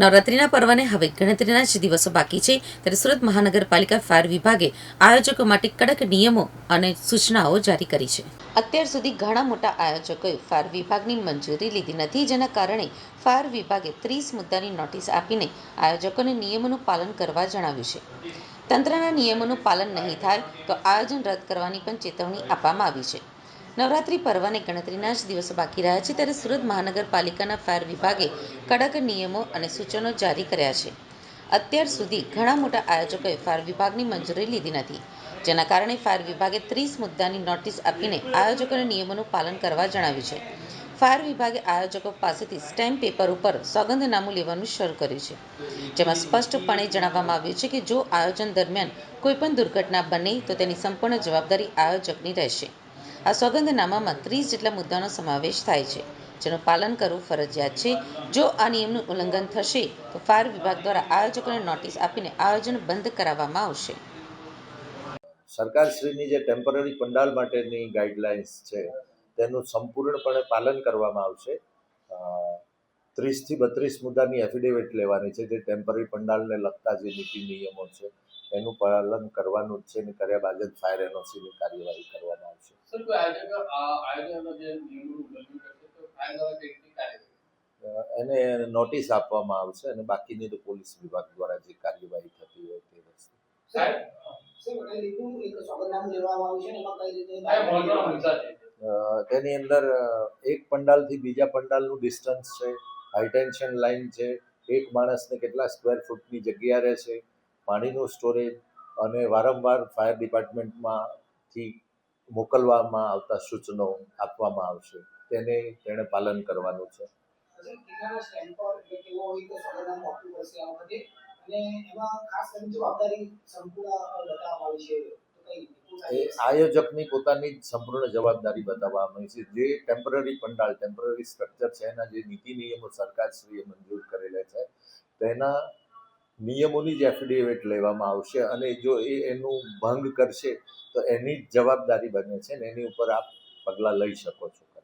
નવરાત્રિના પર્વને હવે ગણતરીના જ દિવસો બાકી છે. ત્યારે સુરત મહાનગરપાલિકા ફાયર વિભાગે આયોજકો માટે કડક નિયમો અને સૂચનાઓ જારી કરી છે. અત્યાર સુધી ઘણા મોટા આયોજકોએ ફાયર વિભાગની મંજૂરી લીધી નથી, જેના કારણે ફાયર વિભાગે ત્રીસ મુદ્દાની નોટિસ આપીને આયોજકોને નિયમોનું પાલન કરવા જણાવ્યું છે. તંત્રના નિયમોનું પાલન નહીં થાય તો આયોજન રદ કરવાની પણ ચેતવણી આપવામાં આવી છે. નવરાત્રિ પર્વને ગણતરીના જ દિવસો બાકી રહ્યા છે ત્યારે સુરત મહાનગરપાલિકાના ફાયર વિભાગે કડક નિયમો અને સૂચનો જારી કર્યા છે. અત્યાર સુધી ઘણા મોટા આયોજકોએ ફાયર વિભાગની મંજૂરી લીધી નથી, જેના કારણે ફાયર વિભાગે ત્રીસ મુદ્દાની નોટિસ આપીને આયોજકોને નિયમોનું પાલન કરવા જણાવ્યું છે. ફાયર વિભાગે આયોજકો પાસેથી સ્ટેમ્પ પેપર ઉપર સોગંદનામું લેવાનું શરૂ કર્યું છે, જેમાં સ્પષ્ટપણે જણાવવામાં આવ્યું છે કે જો આયોજન દરમિયાન કોઈપણ દુર્ઘટના બને તો તેની સંપૂર્ણ જવાબદારી આયોજકની રહેશે. આ સોગંદનામામાં ત્રીસ જેટલા મુદ્દાનો સમાવેશ થાય છે, જેનું પાલન કરવું ફરજિયાત છે. જો આ નિયમનું ઉલ્લંઘન થશે, તો ફાયર વિભાગ દ્વારા આયોજકોને નોટિસ આપીને આયોજન બંધ કરાવવામાં આવશે. સરકારશ્રીની જે ટેમ્પરરી પંડાલ માટેની ગાઈડલાઇન્સ છે, તેનું સંપૂર્ણપણે પાલન કરવામાં આવશે. ત્રીસથી બત્રીસ મુદ્દાની એફિડેવિટ લેવાની છે, જે ટેમ્પરરી પંડાલને લગતા જે નીતિ નિયમો છે, એનું પાલન કરવાનું જ છે અને કર્યા બાદ જ ફાયર એનઓસીની કાર્યવાહી કરવામાં આવશે. એને નોટિસ આપવામાં આવશે અને બાકીની તો પોલીસ વિભાગ દ્વારા જે કાર્યવાહી થતી હોય તે વસ્તુ તેની અંદર એક પંડાલથી બીજા પંડાલનું ડિસ્ટન્સ છે હાઈટેન્શન લાઇન છે એક માણસને કેટલા સ્ક્વેર ફૂટની જગ્યા રહે છે પાણીનું સ્ટોરેજ અને વારંવાર ફાયર ડિપાર્ટમેન્ટમાંથી મોકલવામાં આવતા સૂચનો આપવામાં આવશે. તેને તેણે પાલન કરવાનું છે. એ આયોજકની પોતાની જ સંપૂર્ણ જવાબદારી બતાવવામાં આવી છે. જે ટેમ્પરરી પંડાલ ટેમ્પરરી સ્ટ્રક્ચર છે એના જે નીતિ નિયમો સરકારશ્રીએ મંજૂર કરેલા છે તેના નિયમોની જ એફિડેવિટ લેવામાં આવશે અને જો એ એનું ભંગ કરશે, તો એની જ જવાબદારી બને છે ને એની ઉપર આપ પગલાં લઈ શકો છો.